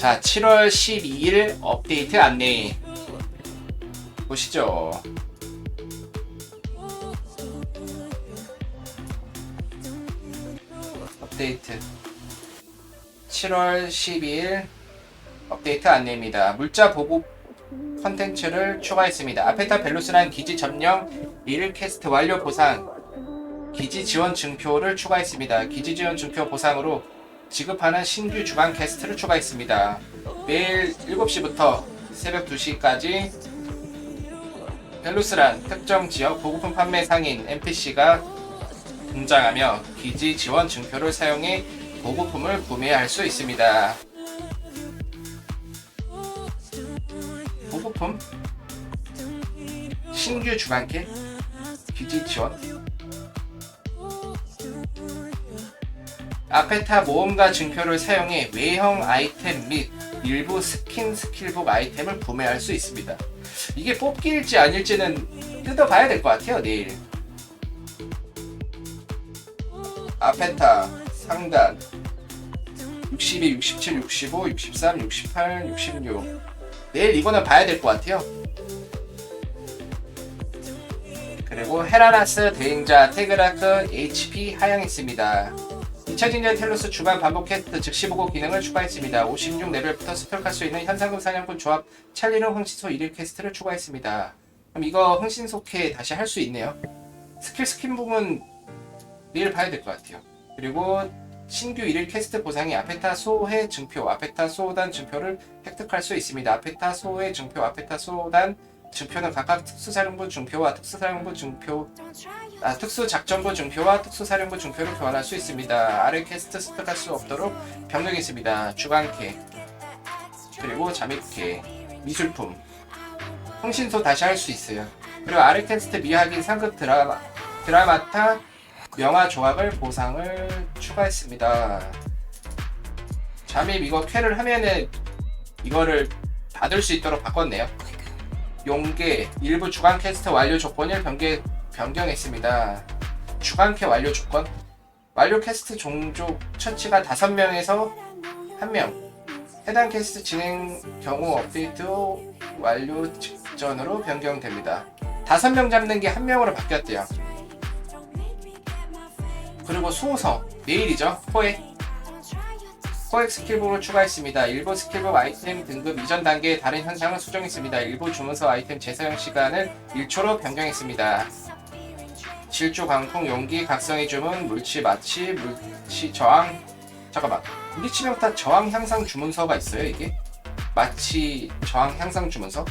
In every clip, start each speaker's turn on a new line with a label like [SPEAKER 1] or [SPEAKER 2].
[SPEAKER 1] 자, 7월 12일 업데이트 안내 보시죠. 업데이트 7월 12일 업데이트 안내입니다. 물자 보고 컨텐츠를 추가했습니다. 아페타 벨루스란 기지 점령 릴 캐스트 완료 보상 기지 지원 증표를 추가했습니다. 기지 지원 증표 보상으로 지급하는 신규 주간 게스트를 추가했습니다. 매일 7시부터 새벽 2시까지 벨루스란 특정 지역 보급품 판매 상인 NPC가 등장하며 기지 지원 증표를 사용해 보급품을 구매할 수 있습니다. 보급품 신규 주간캐 기지 지원 아페타 모험가 증표를 사용해 외형 아이템 및 일부 스킨 스킬북 아이템을 구매할 수 있습니다. 이게 뽑기일지 아닐지는 뜯어봐야 될 것 같아요 내일. 아페타 상단 62, 67, 65, 63, 68, 66 내일 이거는 봐야 될 것 같아요. 그리고 헤라나스 대행자 테그라크 HP 하향했습니다. 잊혀진 텔로스 주간 반복 퀘스트 즉시 보고 기능을 추가했습니다. 56레벨부터 습격할 수 있는 현상금 사냥꾼 조합 찰리는 흥신소 1일 퀘스트를 추가했습니다. 그럼 이거 흥신소캐 다시 할 수 있네요. 스킬 스킨 부분 내일 봐야 될 것 같아요. 그리고 신규 1일 퀘스트 보상이 아페타 소해 증표, 아페타 소단 증표를 획득할 수 있습니다. 아페타 소해 증표, 아페타 소단 증표는 각각 특수사령부 증표와 특수사령부 증표, 아, 특수작전부 증표와 특수사령부 증표를 교환할 수 있습니다. 아래 퀘스트 습득할 수 없도록 변경했습니다. 주간캐, 그리고 잠입캐, 미술품, 흥신소 다시 할 수 있어요. 그리고 아래 퀘스트 미확인 상급 드라마, 드라마타 명화 조각을 보상을 추가했습니다. 잠입 이거 쾌를 하면은 이거를 받을 수 있도록 바꿨네요. 용계 일부 주간 퀘스트 완료 조건을 변경, 변경했습니다. 주간캐 완료 조건 완료 퀘스트 종족 처치가 5명에서 1명 해당 퀘스트 진행 경우 업데이트 후 완료 직전으로 변경됩니다. 5명 잡는 게 1명으로 바뀌었대요. 그리고 수호성 내일이죠. 포획 포획 스킬북을 추가했습니다. 일부 스킬북 아이템 등급 이전 단계의 다른 현상을 수정했습니다. 일부 주문서 아이템 재사용 시간을 1초로 변경했습니다. 질주 강풍 용기 각성의 주문 물치 마치 물치 저항 잠깐만 물리치 명타 저항 향상 주문서가 있어요 이게 마치 저항 향상 주문서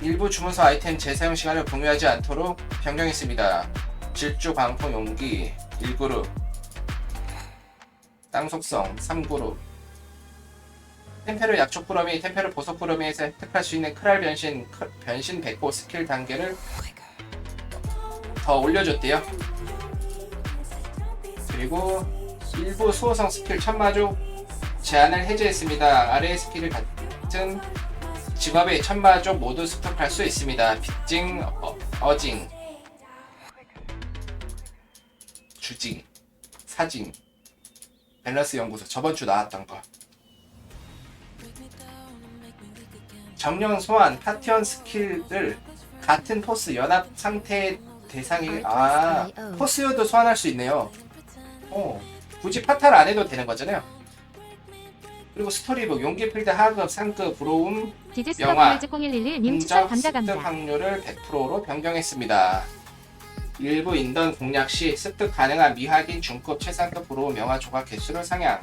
[SPEAKER 1] 일부 주문서 아이템 재사용 시간을 공유하지 않도록 변경했습니다. 질주 광풍 용기 1그룹 땅 속성 3그룹 템페르 약촉 구러미 템페르 보석 구러미에서 획득할 수 있는 크랄 변신 크- 변신 백호 스킬 단계를 더 올려줬대요. 그리고 일부 수호성 스킬 천마족 제한을 해제했습니다. 아래의 스킬을 같은 직업의 천마족 모두 습득할 수 있습니다. 빚징, 어, 어징, 주징, 사징, 밸런스 연구소 저번 주 나왔던 거. 정령 소환 파티언 스킬을 같은 포스 연합 상태 대상이 아 포스여도 소환할 수 있네요. 어 굳이 파탈 안 해도 되는 거잖아요. 그리고 스토리북 용기 필드 하급 상급 브로움
[SPEAKER 2] 디즈
[SPEAKER 1] 영화,
[SPEAKER 2] 스타필즈 0111님 추천
[SPEAKER 1] 인적 습득. 확률을 100%로 변경했습니다. 일부 인던 공략 시 습득 가능한 미확인 중급 최상급 브로움 영화 조각 개수를 상향.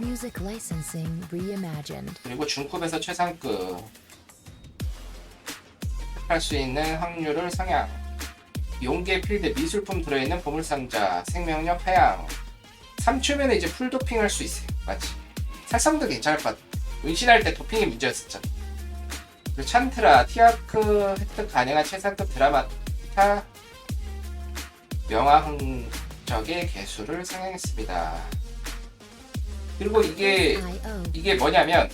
[SPEAKER 1] 그리고 중급에서 최상급 할 수 있는 확률을 상향. 용계 필드 미술품 들어있는 보물상자 생명력 하향. 3초면 이제 풀 도핑 할 수 있어요. 맞지? 살상도 괜찮을 것 같아. 은신할 때 도핑이 문제였었잖아. 그리고 찬트라 티아크 획득 가능한 최상급 드라마타 명화 흔적의 개수를 상향했습니다 그리고 이게. 이게 뭐냐면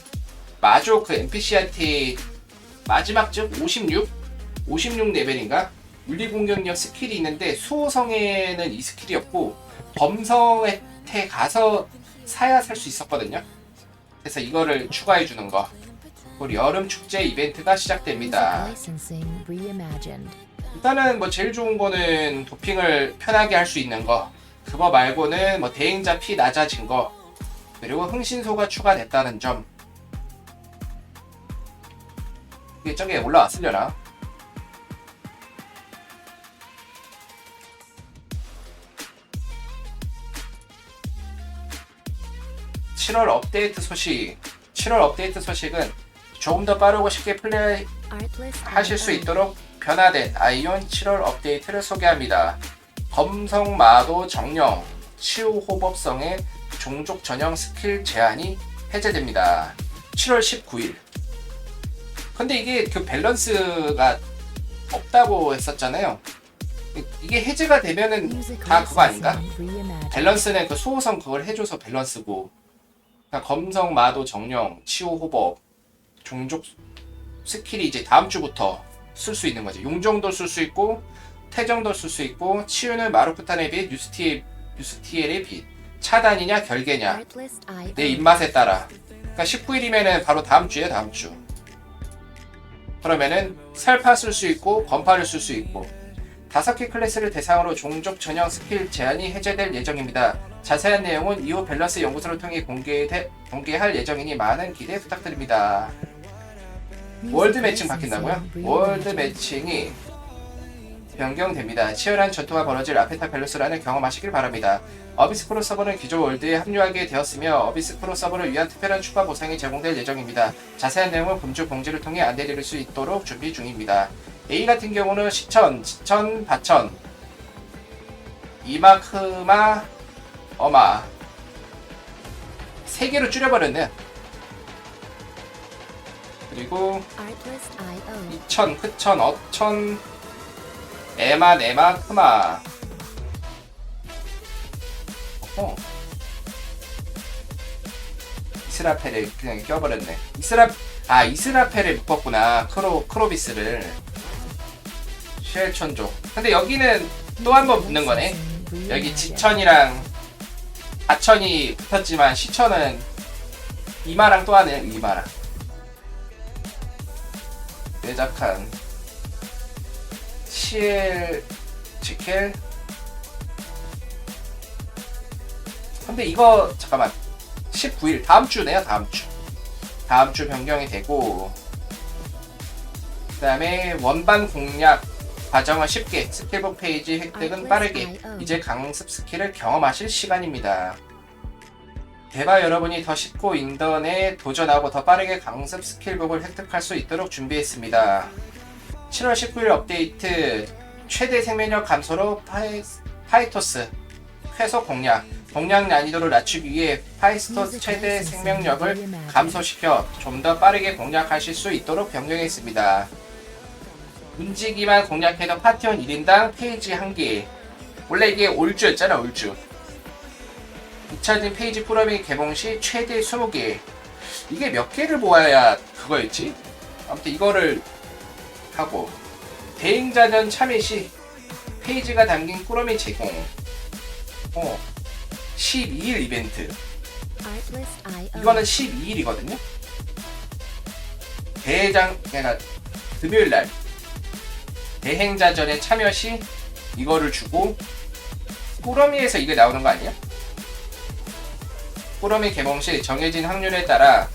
[SPEAKER 1] 마조 그 NPC한테 마지막 즉 56? 56 레벨인가? 물리 공격력 스킬이 있는데 수호성에는 이 스킬이 없고 범성에 가서 사야 살 수 있었거든요. 그래서 이거를 추가해 주는 거. 그리고 여름 축제 이벤트가 시작됩니다. 일단은 뭐 제일 좋은 거는 도핑을 편하게 할 수 있는 거. 그거 말고는 뭐 대행자 피 낮아진 거. 그리고 흥신소가 추가됐다는 점. 이게 저게 올라왔으려나? (7월) 업데이트 소식 7월 업데이트 소식은 조금 더 빠르고 쉽게 플레이 하실 수. 있도록 변화된 아이온 7월 업데이트를 소개합니다. 검성 마도 정령, 치유 호법성의 종족 전형 스킬 제한이 해제됩니다. 7월 19일. 근데 이게 그 밸런스가 없다고 했었잖아요. 이- 이게 해제가 되면은 다 그거 아닌가? 밸런스는 그 수호성 그걸 해줘서 밸런스고 그러니까 검성 마도 정령 치유 호법 종족 스킬이 이제 다음 주부터 쓸 수 있는 거지 용정도 쓸 수 있고 태정도 쓸 수 있고 치유는 마루프탄에 비해 뉴스티엘, 뉴스티엘에 비해 차단이냐 결계냐. 내 입맛에 따라 그러니까 19일이면은 바로 다음 주에 다음 주 그러면은 살파 쓸 수 있고 건파를 쓸 수 있고 다섯 개 클래스를 대상으로 종족 전형 스킬 제한이 해제될 예정입니다. 자세한 내용은 이후 밸런스 연구소를 통해 공개할 예정이니 많은 기대 부탁드립니다. 월드 매칭 바뀐다고요? 월드. 매칭이 변경됩니다. 치열한 전투가 벌어질 아페타 벨루스라는 경험하시길 바랍니다. 어비스 프로 서버는 기존 월드에 합류하게 되었으며 어비스 프로 서버를 위한 특별한 추가 보상이 제공될 예정입니다. 자세한 내용은 금주 공지를 통해 안내드릴 수 있도록 준비 중입니다. A 같은 경우는 시천, 지천, 바천, 이마크마, 어마 세 개로 줄여버렸네. 그리고
[SPEAKER 3] Artlist IO.
[SPEAKER 1] 이천, 크천, 어천, 에마, 네마, 크마. 어. 이스라펠을 그냥 껴버렸네. 이스라, 아, 이스라펠을 묶었구나. 크로, 크로비스를. 쉘천조. 근데 여기는 또 한 번 붙는 거네. 여기. 지천이랑 아천이 붙었지만 시천은 이마랑 또 하네요. 이마랑. 내작한 시엘 지켈 근데 이거 잠깐만. 19일. 다음 주네요 다음 주. 다음 주 변경이 되고 그 다음에 원반 공략 과정은 쉽게 스킬북 페이지 획득은 빠르게 이제 강습 스킬을 경험하실 시간입니다. 대바 여러분이 더 쉽고 인턴에 도전하고 더 빠르게 강습 스킬북을 획득할 수 있도록 준비했습니다. 7월 19일 업데이트 최대 생명력 감소로 파이, 파이토스 회속 공략 공략 난이도를 낮추기 위해 파이스토스 최대 생명력을 감소시켜 좀 더 빠르게 공략하실 수 있도록 변경했습니다. 움직이만 공략해도 파티원 1인당 페이지 1개 원래 이게 올주였잖아 올주 잊혀진 페이지 프로그램 개봉 시 최대 20개 이게 몇 개를 모아야 그거였지? 아무튼 이거를 하고 대행자전 참여 시 페이지가 담긴 꾸러미 제공 어 12일 이벤트. 이거는 12일이거든요. 대장 그러니까 금요일 날 대행자전에 참여 시 이거를 주고 꾸러미에서 이게 나오는 거 아니야? 꾸러미 개봉 시 정해진 확률에 따라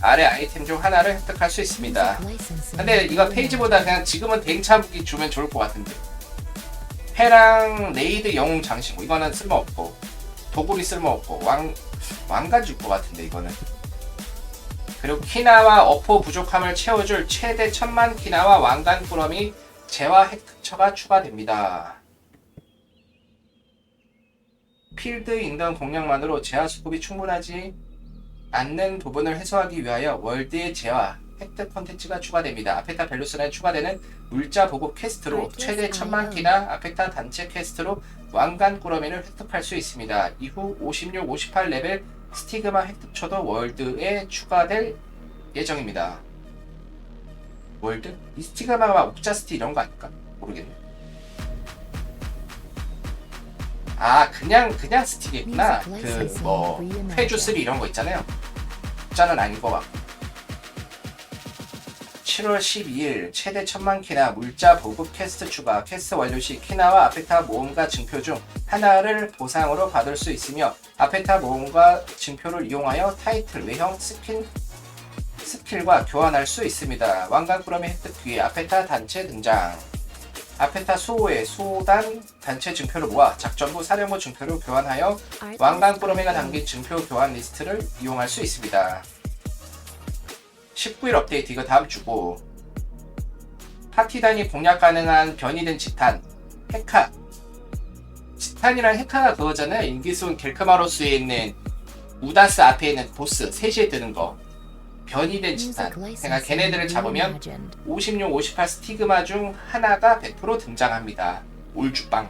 [SPEAKER 1] 아래 아이템 중 하나를 획득할 수 있습니다. 근데 이거 페이지보다 그냥 지금은 대행차 무기 주면 좋을 것 같은데. 해랑 레이드 영웅 장신구 이거는 쓸모없고 도구리 쓸모없고 왕 왕관 줄것 같은데 이거는. 그리고 키나와 어포 부족함을 채워줄 최대 천만 키나와 왕관 꾸러미 재화 획득처가 추가됩니다. 필드 인던 공략만으로 재화 수급이 충분하지 않는 부분을 해소하기 위하여 월드의 재화 획득 콘텐츠가 추가됩니다. 아페타 벨루스는 추가되는 물자 보급 퀘스트로 최대 천만 키나 아페타 단체 퀘스트로 왕관 꾸러미를 획득할 수 있습니다. 이후 56, 58 레벨 스티그마 획득처도 월드에 추가될 예정입니다. 월드? 이 스티그마가 옥자스티 이런 거 아닐까? 모르겠네. 아 그냥 그냥 스틱이구나 그 뭐. 회주 3 이런 거 있잖아요 숫자는 아닌 것 같고 7월 12일 최대 천만 키나 물자 보급 퀘스트 추가 퀘스트 완료 시 키나와 아페타 모험가 증표 중 하나를 보상으로 받을 수 있으며 아페타 모험가 증표를 이용하여 타이틀 외형 스킨 스킬과 교환할 수 있습니다. 왕관 꾸러미 획득 뒤에 아페타 단체 등장. 아페타 수호의 수호단 단체 증표를 모아 작전부 사령부 증표를 교환하여 왕관 꾸러미가
[SPEAKER 3] IO.
[SPEAKER 1] 담긴 증표 교환 리스트를 이용할 수 있습니다. 19일 업데이트 이거 다음 주고 파티단이 공략 가능한 변이된 지탄 헤카 지탄이란 헤카가 그거잖아요 인기순 겔크마로스에 있는 우다스 앞에 있는 보스 3시에 뜨는 거 변이된
[SPEAKER 3] Music
[SPEAKER 1] 그러니까 걔네들을 잡으면
[SPEAKER 3] reimagined.
[SPEAKER 1] 56, 58 스티그마 중 하나가 100% 등장합니다. 올주빵.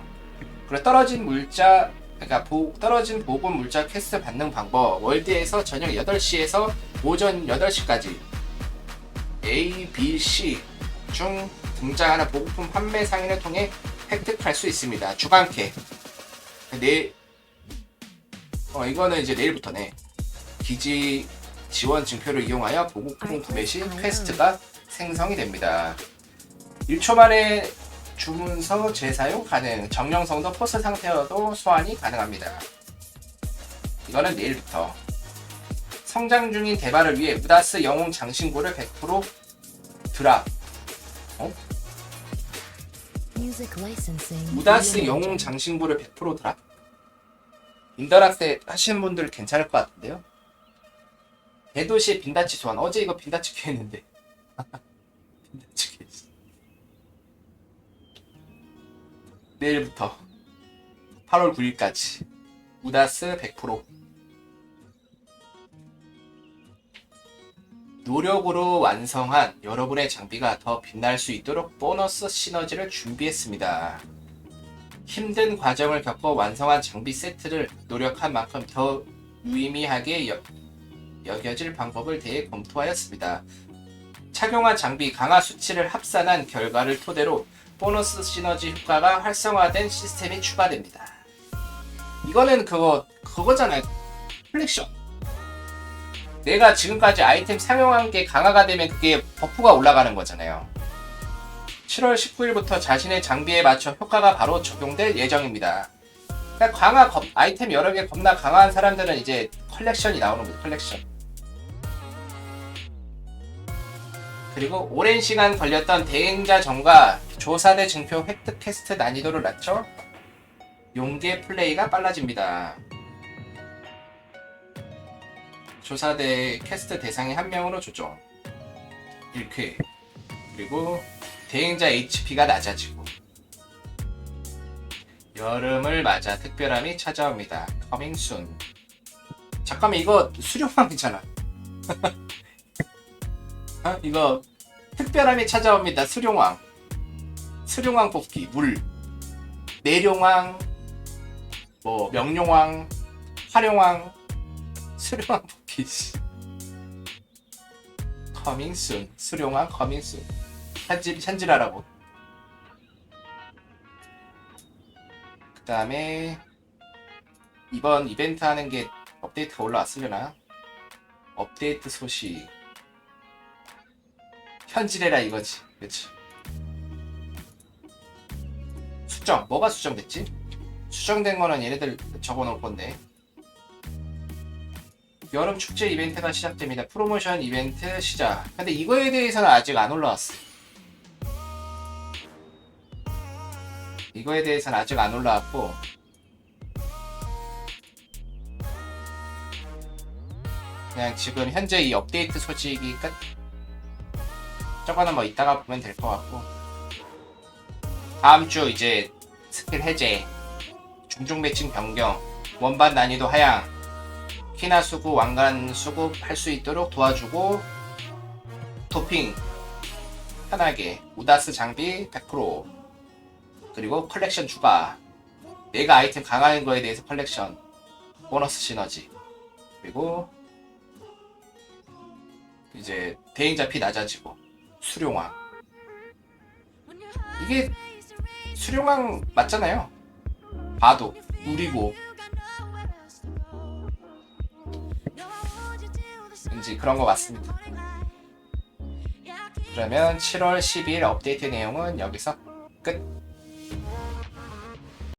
[SPEAKER 1] 그리고 떨어진 물자, 그러니까 보- 떨어진 보급 물자 퀘스트 받는 방법. 월드에서 저녁 8시에서 오전 8시까지 A, B, C 중 등장하는 보급품 판매 상인을 통해 획득할 수 있습니다. 주간캐. 내, 어, 이거는 이제 내일부터네. 기지 지원 증표를 이용하여 보급품 구매 시 퀘스트가 생성이 됩니다. 1초 만에 주문서 재사용 가능. 정령성도 포스 상태여도 소환이 가능합니다. 이거는 내일부터. 성장 중인 대바를 위해 무다스 영웅 장신구를 100% 드랍. 무다스
[SPEAKER 3] reimagined.
[SPEAKER 1] 영웅 장신구를 100% 드랍. 인더락 때 하시는 분들 괜찮을 것 같은데요? 대도시의 빈다치 소환. 어제 이거 빈다치 큐 했는데. 빈다치 큐 했어. 내일부터 8월 9일까지 무다스 100% 노력으로 완성한 여러분의 장비가 더 빛날 수 있도록 보너스 시너지를 준비했습니다. 힘든 과정을 겪어 완성한 장비 세트를 노력한 만큼 더 무의미하게 여, 여겨질 방법을 대해 검토하였습니다. 착용한 장비 강화 수치를 합산한 결과를 토대로 보너스 시너지 효과가 활성화된 시스템이 추가됩니다. 이거는 그거 그거잖아요. 컬렉션. 내가 지금까지 아이템 사용한 게 강화가 되면 그게 버프가 올라가는 거잖아요. 7월 19일부터 자신의 장비에 맞춰 효과가 바로 적용될 예정입니다. 그러니까 강화 겁- 아이템 여러 개 겁나 강화한 사람들은 이제 컬렉션이 나오는 거죠. 컬렉션. 그리고 오랜 시간 걸렸던 대행자 전과 조사대 증표 획득 퀘스트 난이도를 낮춰 용계 플레이가 빨라집니다. 조사대 퀘스트 대상의 한 명으로 조정. 1쾌. 그리고 대행자 HP가 낮아지고. 여름을 맞아 특별함이 찾아옵니다. Soon. 잠깐만 이거 수료왕이잖아. 어? 이거 특별함이 찾아옵니다. 수룡왕. 수룡왕 뽑기 물. 내룡왕. 뭐 명룡왕, 화룡왕, 수룡왕 뽑기. 씨. Coming soon. 수룡왕 coming soon. 현질 현질하라고. 그 다음에 이번 이벤트 하는 게 업데이트가 올라왔으려나? 업데이트 소식. 현질해라 이거지. 그치? 수정. 뭐가 수정됐지? 수정된 거는 얘네들 적어놓을 건데. 여름 축제 이벤트가 시작됩니다. 프로모션 이벤트 시작. 근데 이거에 대해서는 아직 안 올라왔어. 이거에 대해서는 아직 안 올라왔고. 그냥 지금 현재 이 업데이트 소식이 끝. 저거는 뭐 이따가 보면 될 것 같고. 다음 주 이제 스킬 해제, 중중 매칭 변경, 원반 난이도 하향, 키나 수급, 왕관 수급 할 수 있도록 도와주고 도핑 편하게 우다스 장비 100% 그리고 컬렉션 추가 내가 아이템 강화하는 거에 대해서 컬렉션 보너스 시너지 그리고 이제 대행자 피 낮아지고 수룡왕 이게 수룡왕 맞잖아요 봐도 우리고 왠지 그런 것 같습니다. 그러면 7월 12일 업데이트 내용은 여기서 끝.